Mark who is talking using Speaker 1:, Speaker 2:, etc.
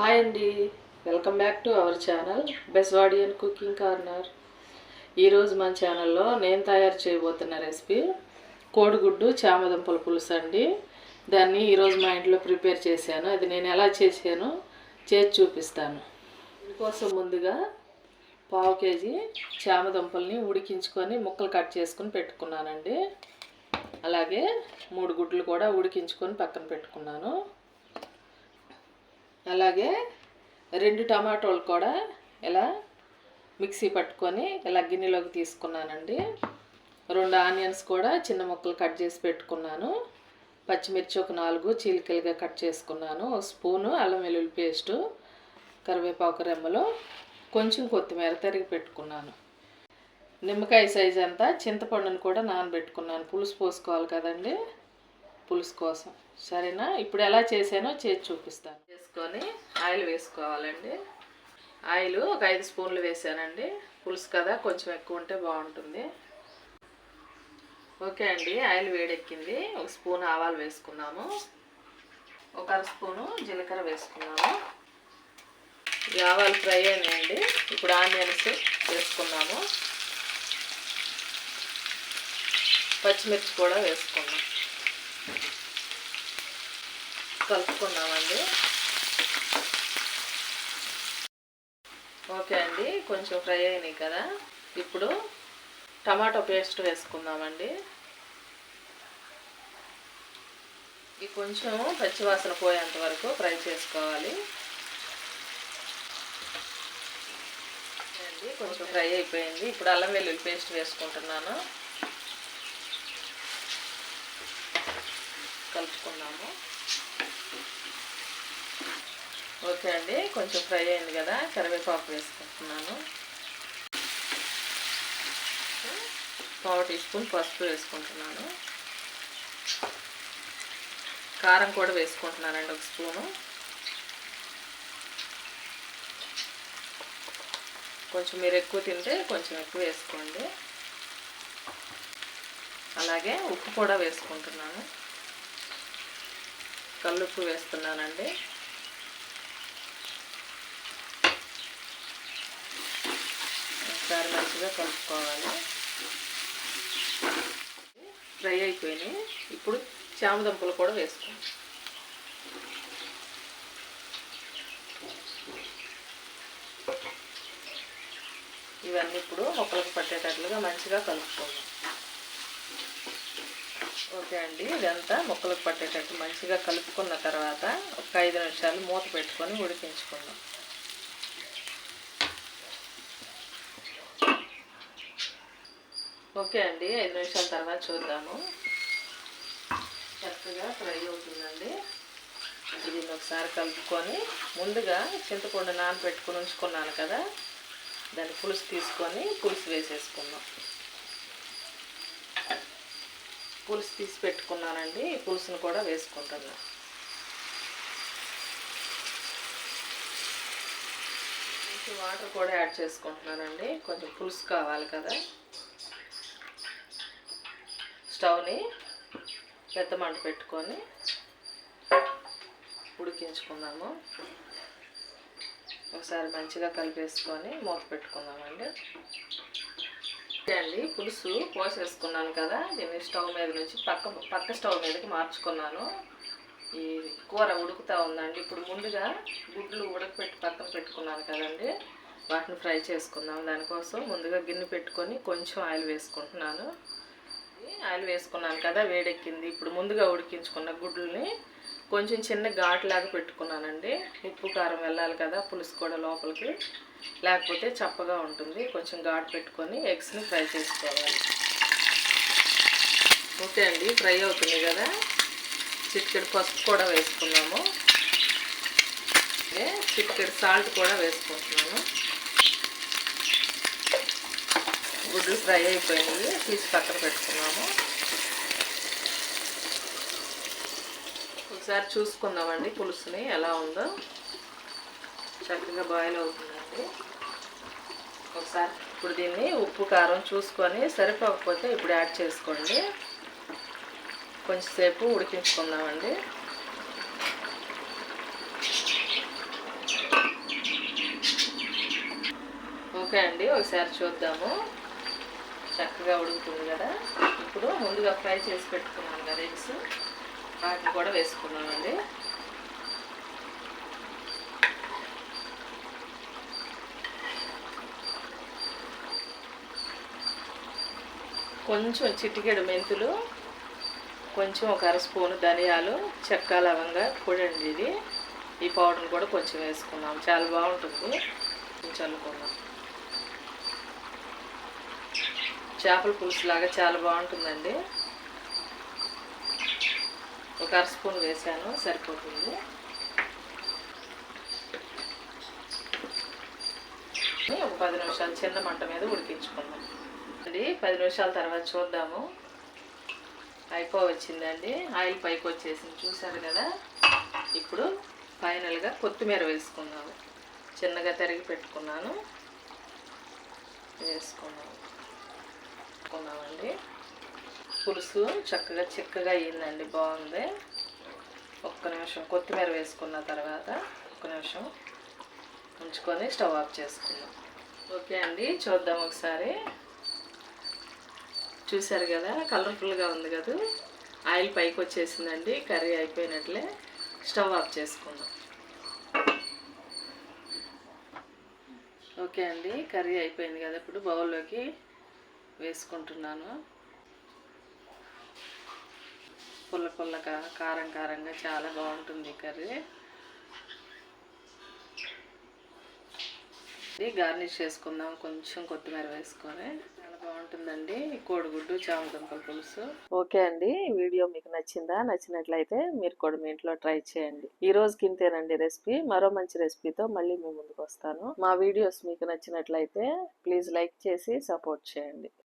Speaker 1: Hi అండి. Welcome back to our channel Bezwadi and cooking corner. ఈరోజు మన ఛానల్లో నేను తయారు చేయబోతున్న రెసిపీ కోడిగుడ్డు చామదుంపల పులుసు అండి. దాన్ని ఈరోజు మా ఇంట్లో ప్రిపేర్ చేశాను. అది నేను ఎలా చేశాను చేసి చూపిస్తాను. దీనికోసం ముందుగా పావు కేజీ చామదుంపల్ని ఉడికించుకొని ముక్కలు కట్ చేసుకుని పెట్టుకున్నానండి. అలాగే మూడు గుడ్లు కూడా ఉడికించుకొని పక్కన పెట్టుకున్నాను. అలాగే రెండు టమాటోలు కూడా ఇలా మిక్సీ పట్టుకొని ఇలా గిన్నెలోకి తీసుకున్నానండి. రెండు ఆనియన్స్ కూడా చిన్న ముక్కలు కట్ చేసి పెట్టుకున్నాను. పచ్చిమిర్చి ఒక నాలుగు చీలికలుగా కట్ చేసుకున్నాను. ఒక స్పూను అల్లం వెల్లుల్లి పేస్టు కరివేపాకు రెమ్మలు కొంచెం కొత్తిమీర తరిగి పెట్టుకున్నాను. నిమ్మకాయ సైజ్ అంతా చింతపండును కూడా నానబెట్టుకున్నాను. పులుసు పోసుకోవాలి కదండి. పులుసు కోసం. సరేనా? ఇప్పుడు ఎలా చేసానో చేసి చూపిస్తాను. వేసుకొని ఆయిల్ వేసుకోవాలండి. ఆయిల్ ఒక ఐదు స్పూన్లు వేసానండి. పులుసు కదా కొంచెం ఎక్కువ ఉంటే బాగుంటుంది. ఓకే అండి ఆయిల్ వేడెక్కింది. ఒక స్పూన్ ఆవాలు వేసుకున్నాము. ఒక అర స్పూను జీలకర్ర వేసుకున్నాము. ఈ ఆవాలు ఫ్రై అయినాయండి. ఇప్పుడు ఆనియన్స్ వేసుకున్నాము. పచ్చిమిర్చి కూడా వేసుకున్నాం. కలుపుకున్నామండి ఓకే అండి కొంచెం ఫ్రై అయినాయి కదా. ఇప్పుడు టమాటో పేస్ట్ వేసుకుందామండి. ఇది కొంచెం పచ్చివాసన పోయేంత వరకు ఫ్రై చేసుకోవాలి. అండి కొంచెం ఫ్రై అయిపోయింది. ఇప్పుడు అల్లం వెల్లుల్లి పేస్ట్ వేసుకుంటున్నాను. కలుపుకున్నాము. ఓకే అండి కొంచెం ఫ్రై అయింది కదా కరివేపాకు వేసుకుంటున్నాను. పావు టీ స్పూన్ పసుపు వేసుకుంటున్నాను. కారం కూడా వేసుకుంటున్నానండి ఒక స్పూను. కొంచెం మీరు ఎక్కువ తింటే కొంచెం ఎక్కువ వేసుకోండి. అలాగే ఉప్పు కూడా వేసుకుంటున్నాను. కల్లుప్పు వేస్తున్నానండి. ఒకసారి మంచిగా కలుపుకోవాలి. ఫ్రై అయిపోయినాయి. ఇప్పుడు చామదుంపలు కూడా వేసుకోండి ఇవన్నీ ఇప్పుడు మొక్కలకు పట్టేటట్లుగా మంచిగా కలుపుకోవాలి. ఓకే అండి ఇదంతా ముక్కలకు పట్టేటట్టు మంచిగా కలుపుకున్న తర్వాత ఒక ఐదు నిమిషాలు మూత పెట్టుకొని ఉడికించుకుందాం. ఓకే అండి ఐదు నిమిషాల తర్వాత చూద్దాము. చక్కగా ఫ్రై అవుతుందండి. దీన్ని ఒకసారి కలుపుకొని ముందుగా చింతపండు నానబెట్టుకొని ఉంచుకున్నాను కదా దాన్ని పులుసు తీసుకొని పులుసు వేసేసుకుందాం. పులుసు తీసి పెట్టుకున్నానండి. ఈ పులుసును కూడా వేసుకుంటున్నా. కొంచెం వాటర్ కూడా యాడ్ చేసుకుంటున్నానండి. కొంచెం పులుసు కావాలి కదా. స్టవ్ని పెద్ద మంట పెట్టుకొని ఉడికించుకున్నాము ఒకసారి మంచిగా కలిపేసుకొని మూత పెట్టుకుందామండి. అండి పులుసు పోసేసుకున్నాను కదా దీన్ని స్టవ్ మీద నుంచి పక్క పక్క స్టవ్ మీదకి మార్చుకున్నాను. ఈ కూర ఉడుకుతూ ఉందండి. ఇప్పుడు ముందుగా గుడ్లు ఉడకపెట్టి పక్కన పెట్టుకున్నాను కదండి. వాటిని ఫ్రై చేసుకుందాం. దానికోసం ముందుగా గిన్నె పెట్టుకొని కొంచెం ఆయిల్ వేసుకుంటున్నాను. ఆయిల్ వేసుకున్నాను కదా వేడెక్కింది. ఇప్పుడు ముందుగా ఉడికించుకున్న గుడ్లని కొంచెం చిన్న ఘాట్లాగా పెట్టుకున్నానండి. ఉప్పు కారం వెళ్ళాలి కదా పులుసు కూడా లోపలికి. లేకపోతే చప్పగా ఉంటుంది. కొంచెం ఘాటు పెట్టుకొని ఎగ్స్ని ఫ్రై చేసుకోవాలి. ఓకే అండి ఫ్రై అవుతుంది కదా? చిటికెడు పసుపు కూడా వేసుకున్నాము. చిటికెడు సాల్ట్ కూడా వేసుకుంటున్నాను. గుడ్లు ఫ్రై అయిపోయింది తీసి పక్కన పెట్టుకున్నాము. ఒకసారి చూసుకుందామండి పులుసుని ఎలా ఉందో. చక్కగా బాయిల్ అండి ఒకసారి ఇప్పుడు దీన్ని ఉప్పు కారం చూసుకొని సరిపోకపోతే ఇప్పుడు యాడ్ చేసుకోండి. కొంచెంసేపు ఉడికించుకుందామండి. ఓకే అండి ఒకసారి చూద్దాము. చక్కగా ఉడుకుతుంది కదా. ఇప్పుడు ముందుగా ఫ్రై చేసి పెట్టుకున్నాను కదా ఎగ్స్ వాటిని కూడా వేసుకున్నామండి కొంచెం చిటికెడు మెంతులు కొంచెం ఒక అర స్పూను ధనియాలు చెక్క లవంగా కూడండి ఇది. ఈ పౌడర్ని కూడా కొంచెం వేసుకున్నాం చాలా బాగుంటుంది. కొంచెం అనుకున్నాం చేపల పులుసులాగా చాలా బాగుంటుందండి. ఒక అర స్పూన్ వేసాను సరిపోతుంది. ఒక పది నిమిషాలు చిన్న మంట మీద ఉడికించుకుందాం. అండి పది నిమిషాల తర్వాత చూద్దాము. అయిపో వచ్చిందండి ఆయిల్ పైకి వచ్చేసింది. చూసారు కదా? ఇప్పుడు ఫైనల్గా కొత్తిమీర వేసుకున్నాము. చిన్నగా తరిగి పెట్టుకున్నాను. వేసుకున్నాము. వేసుకున్నామండి. పులుసు చక్కగా చిక్కగా అయ్యిందండి బాగుంది. ఒక్క నిమిషం. కొత్తిమీర వేసుకున్న తర్వాత ఒక్క నిమిషం ఉంచుకొని స్టవ్ ఆఫ్ చేసుకున్నాం ఓకే అండి. చూద్దాం ఒకసారి. చూశారు కదా కలర్ఫుల్గా ఉంది కదా. ఆయిల్ పైకి వచ్చేసిందండి కర్రీ అయిపోయినట్లే స్టవ్ ఆఫ్ చేసుకుందాం. ఓకే అండి కర్రీ అయిపోయింది కదా ఇప్పుడు బౌల్లోకి వేసుకుంటున్నాను. పుల్ల పుల్లగా కారం కారంగా చాలా బాగుంటుంది కర్రీ. గార్నిష్ చేసుకుందాం కొంచెం కొత్తిమీర వేసుకొని. చాలా బాగుంటుందండి. కోడిగుడ్డు చామదుంపల పులుసు. ఓకే అండి. వీడియో మీకు నచ్చిందా? నచ్చినట్లయితే మీరు కూడా మీ ఇంట్లో ట్రై చేయండి. ఈ రోజుకి ఇంతేనండి రెసిపీ. మరో మంచి రెసిపీతో మళ్ళీ మీ ముందుకు వస్తాను. మా వీడియోస్ మీకు నచ్చినట్లయితే ప్లీజ్ లైక్ చేసి సపోర్ట్ చేయండి.